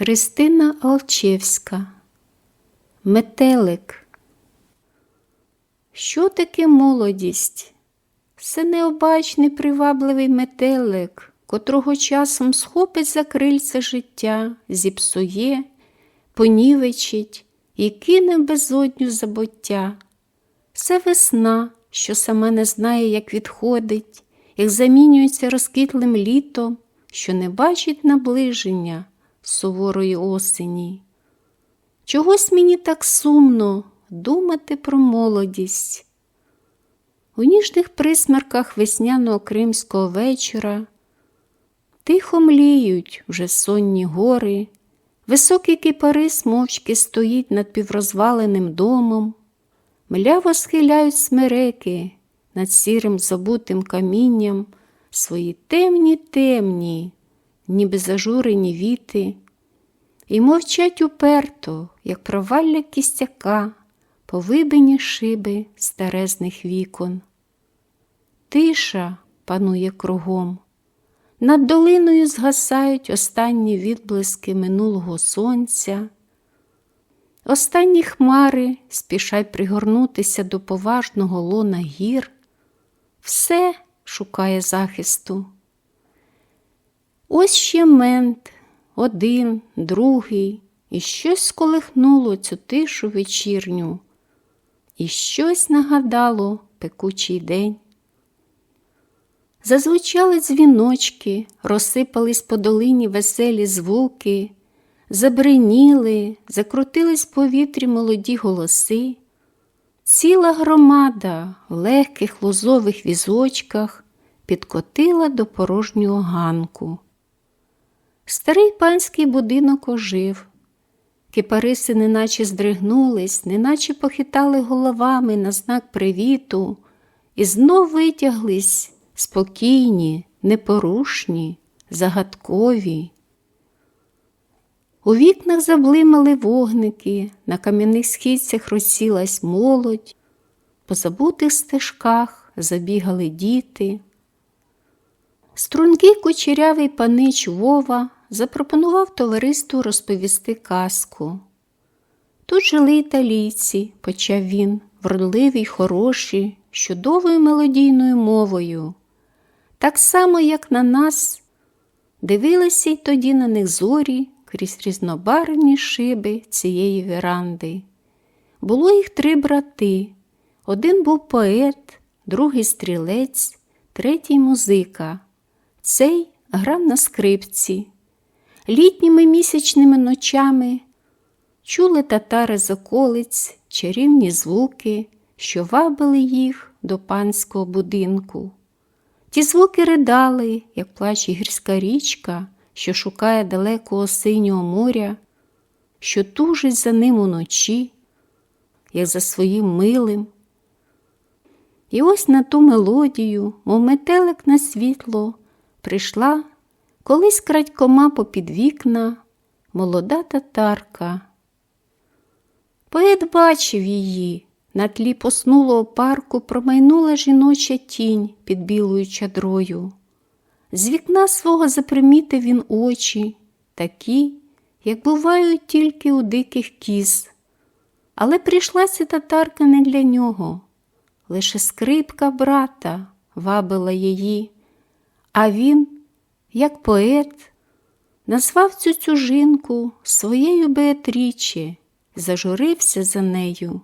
Христина Алчевська Метелик. Що таке молодість? Це необачний привабливий метелик, котрого часом схопить за крильце життя, зіпсує, понівечить і кине безодню забуття. Це весна, що сама не знає, як відходить, як замінюється розкитлим літом, що не бачить наближення суворої осені. Чогось мені так сумно думати про молодість. У ніжних присмерках весняного кримського вечора тихо мліють вже сонні гори, високий кипарис мовчки стоїть над піврозваленим домом, мляво схиляють смереки над сірим забутим камінням свої темні темні, ніби зажурені віти, і мовчать уперто, як провалля кістяка, повибині шиби старезних вікон. Тиша панує кругом. Над долиною згасають останні відблиски минулого сонця. Останні хмари спішать пригорнутися до поважного лона гір. Все шукає захисту. Ось ще мент, один, другий, і щось сколихнуло цю тишу вечірню, і щось нагадало пекучий день. Зазвучали дзвіночки, розсипались по долині веселі звуки, забриніли, закрутились в повітрі молоді голоси. Ціла громада в легких лозових візочках підкотила до порожнього ганку. Старий панський будинок ожив. Кипариси неначе здригнулись, неначе похитали головами на знак привіту, і знов витяглись спокійні, непорушні, загадкові. У вікнах заблимали вогники, на кам'яних східцях розсілась молодь, по забутих стежках забігали діти. Стрункий кучерявий панич Вова запропонував товариству розповісти казку. Тут жили італійці, почав він, вродливі й хороші, чудовою мелодійною мовою. Так само, як на нас, дивилися й тоді на них зорі крізь різнобарвні шиби цієї веранди. Було їх три брати. Один був поет, другий стрілець, третій музика. Цей грав на скрипці. Літніми місячними ночами чули татари з околиць чарівні звуки, що вабили їх до панського будинку. Ті звуки ридали, як плаче гірська річка, що шукає далекого синього моря, що тужить за ним уночі, як за своїм милим. І ось на ту мелодію, мов метелик на світло, прийшла колись крадькома попід вікна молода татарка. Поет бачив її, на тлі поснулого парку промайнула жіноча тінь під білою чадрою. З вікна свого запримітив він очі, такі, як бувають тільки у диких кіз. Але прийшлася татарка не для нього. Лише скрипка брата вабила її, а він, як поет, назвав цю цюжинку своєю Беатріче, зажурився за нею,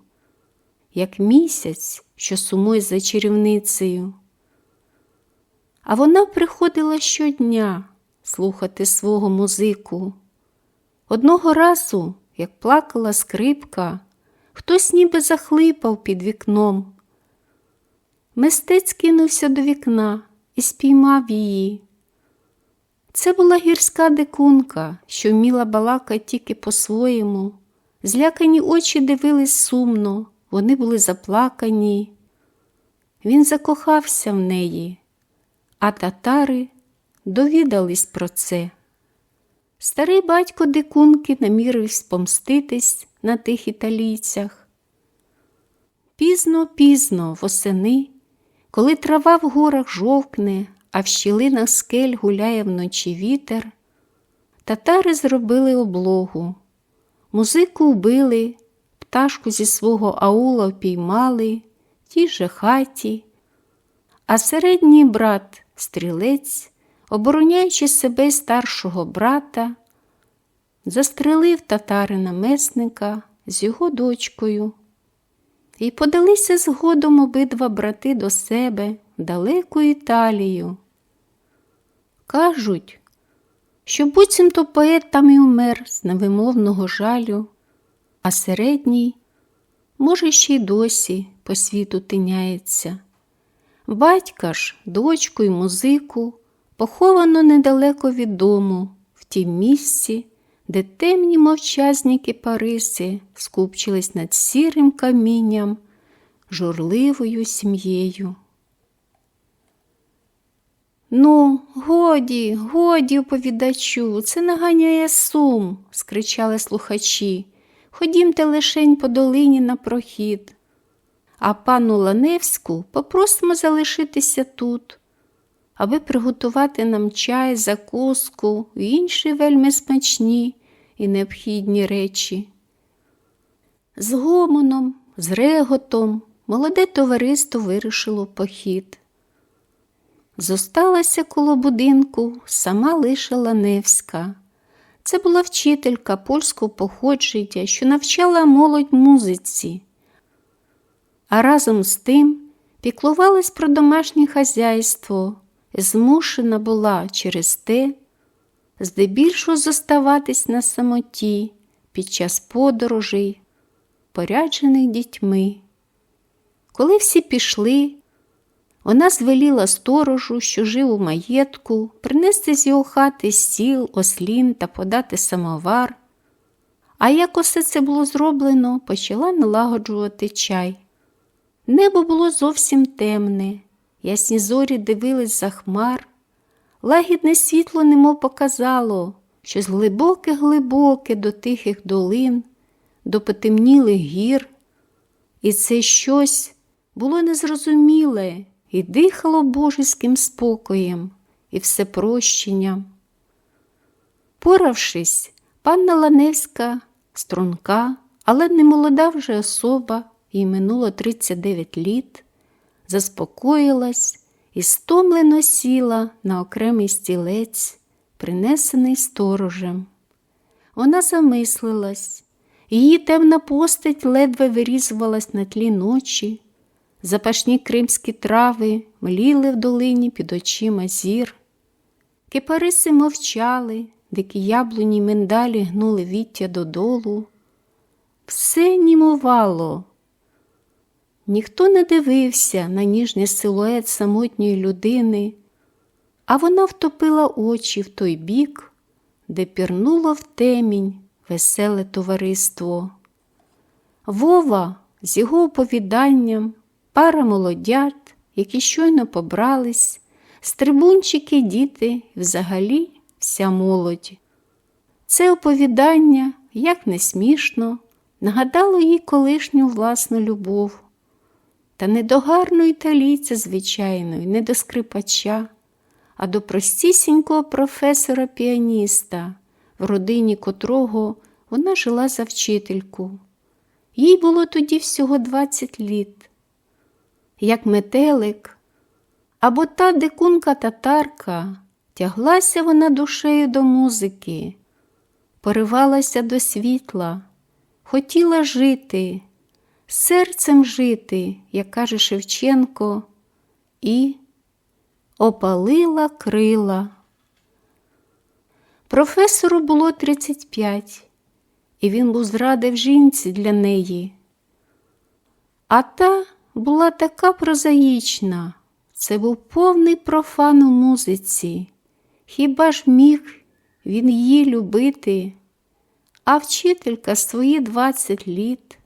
як місяць, що сумує за чарівницею. А вона приходила щодня слухати свого музику. Одного разу, як плакала скрипка, хтось ніби захлипав під вікном. Мистець кинувся до вікна і спіймав її. Це була гірська дикунка, що вміла балакати тільки по-своєму. Злякані очі дивились сумно, вони були заплакані. Він закохався в неї, а татари довідались про це. Старий батько дикунки намірився помститись на тих італійцях. Пізно, пізно, восени, коли трава в горах жовкне, а в щілинах скель гуляє вночі вітер, татари зробили облогу. Музику вбили, пташку зі свого аула впіймали в тій же хаті, а середній брат, стрілець, обороняючи себе старшого брата, застрелив татарина месника з його дочкою. І подалися згодом обидва брати до себе в далеку Італію. Кажуть, що буцімто поет там і умер з невимовного жалю, а середній, може, ще й досі по світу тиняється. Батька ж, дочку й музику поховано недалеко від дому, в тім місці, де темні мовчазні кипариси скупчились над сірим камінням, журливою сім'єю. Ну, годі, годі, оповідачу, це наганяє сум, скричали слухачі. Ходімте лишень по долині на прохід. А пану Ланевську попросимо залишитися тут, аби приготувати нам чай, закуску і інші вельми смачні і необхідні речі. З гомоном, з реготом молоде товариство вирушило в похід. Зосталася коло будинку сама лише Ланевська. Це була вчителька польського походження, що навчала молодь музиці, а разом з тим піклувалась про домашнє хазяйство, змушена була через те, здебільшого зоставатись на самоті під час подорожей, поряджених дітьми. Коли всі пішли, вона звеліла сторожу, що жив у маєтку, принести з його хати стіл, ослін та подати самовар. А як усе це було зроблено, почала налагоджувати чай. Небо було зовсім темне, ясні зорі дивились за хмар. Лагідне світло немов показало, що з глибоке-глибоке до тихих долин, до потемнілих гір, і це щось було незрозуміле і дихало божеським спокоєм і всепрощенням. Поравшись, панна Ланевська, струнка, але не молода вже особа, їй минуло 39 літ, заспокоїлась і стомлено сіла на окремий стілець, принесений сторожем. Вона замислилась, її темна постать ледве вирізувалась на тлі ночі, запашні кримські трави мліли в долині під очима зір. Кипариси мовчали, дикі яблуні миндалі гнули віття додолу. Все німувало. Ніхто не дивився на ніжний силует самотньої людини, а вона втопила очі в той бік, де пірнуло в темінь веселе товариство. Вова з його оповіданням, пара молодят, які щойно побрались, стрибунчики, діти, взагалі вся молодь. Це оповідання, як не смішно, нагадало їй колишню власну любов. Та не до гарного італійця, звичайно, не до скрипача, а до простісінького професора-піаніста, в родині котрого вона жила за вчительку. Їй було тоді всього 20 літ. Як метелик, або та дикунка татарка, тяглася вона душею до музики, поривалася до світла, хотіла жити серцем жити, як каже Шевченко, і опалила крила. Професору було 35, і він був зрадив жінці для неї. А та була така прозаїчна, це був повний профан у музиці. Хіба ж міг він її любити? А вчителька свої 20 літ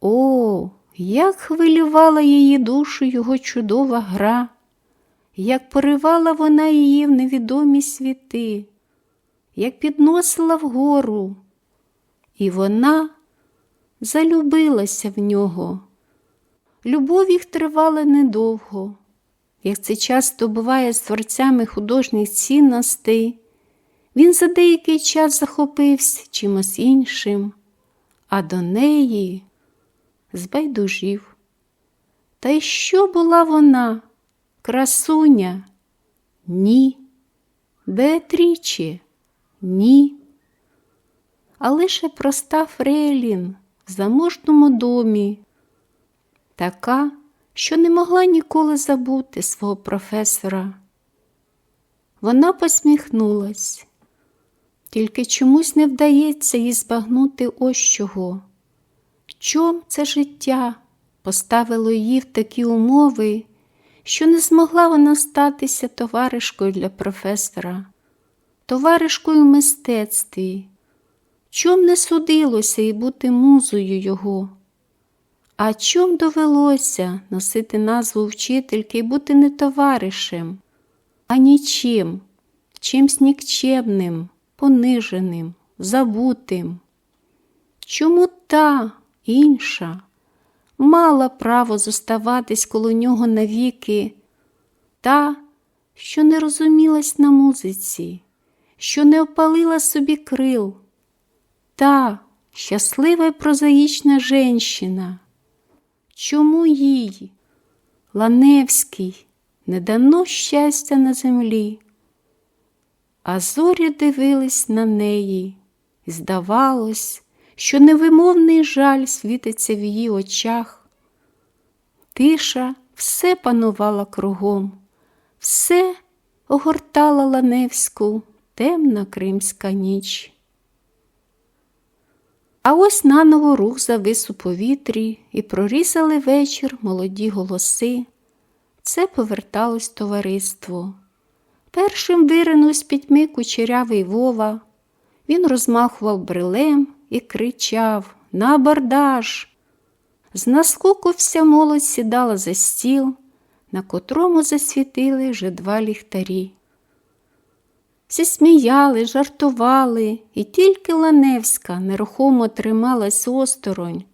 о, як хвилювала її душу його чудова гра, як поривала вона її в невідомі світи, як підносила вгору, і вона залюбилася в нього. Любов їх тривала недовго, як це часто буває з творцями художніх цінностей, Він за деякий час захопився чимось іншим, а до неї збайдужів. Та й що була вона? Красуня? Ні. Беатріче? Ні. А лише проста Фрейлін в заможному домі, така, що не могла ніколи забути свого професора. Вона посміхнулась, тільки чомусь не вдається їй збагнути ось чого. Чом це життя поставило її в такі умови, що не змогла вона статися товаришкою для професора, товаришкою в мистецтві, чом не судилося і бути музою його, а чом довелося носити назву вчительки і бути не товаришем, а нічим, чимсь нікчемним, пониженим, забутим. Чому та інша мала право зоставатись коло нього навіки, та, що не розумілась на музиці, що не опалила собі крил, та щаслива й прозаїчна женщина. Чому їй, Ланевський, не дано щастя на землі? А зорі дивились на неї, і здавалось, що невимовний жаль світиться в її очах. Тиша все панувала кругом, все огортала Ланевську темна кримська ніч. А ось наново рух завис у повітрі і прорізали вечір молоді голоси. Це поверталось товариство. Першим виринув з пітьми кучерявий Вова. Він розмахував брилем і кричав На абордаж! З наскоку вся молодь сідала за стіл, на котрому засвітили вже два ліхтарі. Всі сміяли, жартували, і тільки Ланевська нерухомо трималась осторонь,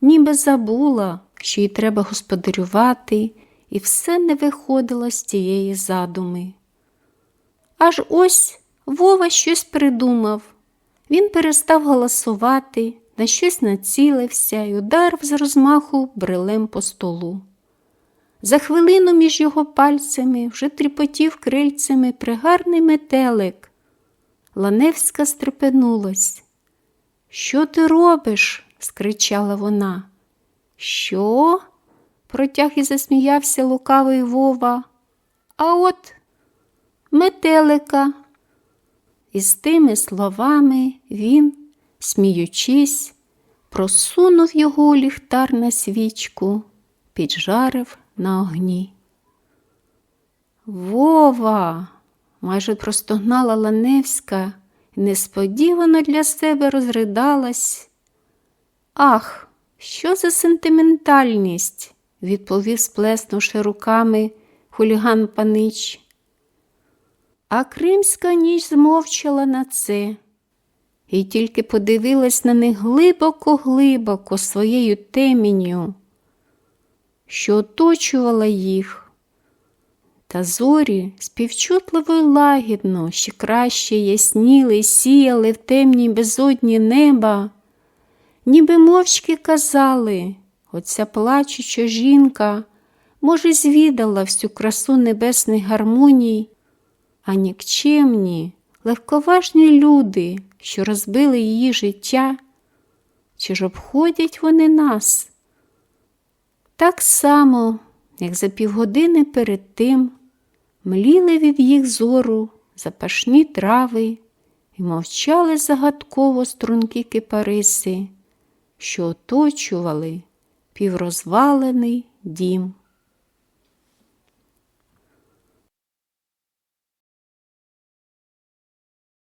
ніби забула, що їй треба господарювати, і все не виходило з тієї задуми. Аж ось Вова щось придумав. Він перестав голосувати, на щось націлився і ударив з розмаху брилем по столу. За хвилину між його пальцями вже тріпотів крильцями пригарний метелик. Ланевська стрепенулась. Що ти робиш? скричала вона. Що? протяг і засміявся лукавий Вова. А от метелика. І з тими словами він, сміючись, просунув його у ліхтар на свічку, піджарив на огні. Вова, майже простогнала Ланевська несподівано для себе розридалась. Ах, що за сентиментальність, відповів, сплеснувши руками хуліган панич. А кримська ніч змовчала на це і тільки подивилась на них глибоко-глибоко своєю темінню, що оточувала їх. Та зорі співчутливо й лагідно, ще краще ясніли сіяли в темній безодні неба, ніби мовчки казали, оця плачуча жінка, може, звідала всю красу небесних гармоній а нікчемні, легковажні люди, що розбили її життя, чи ж обходять вони нас? Так само, як за півгодини перед тим мліли від їх зору запашні трави і мовчали загадково струнки кипариси, що оточували піврозвалений дім.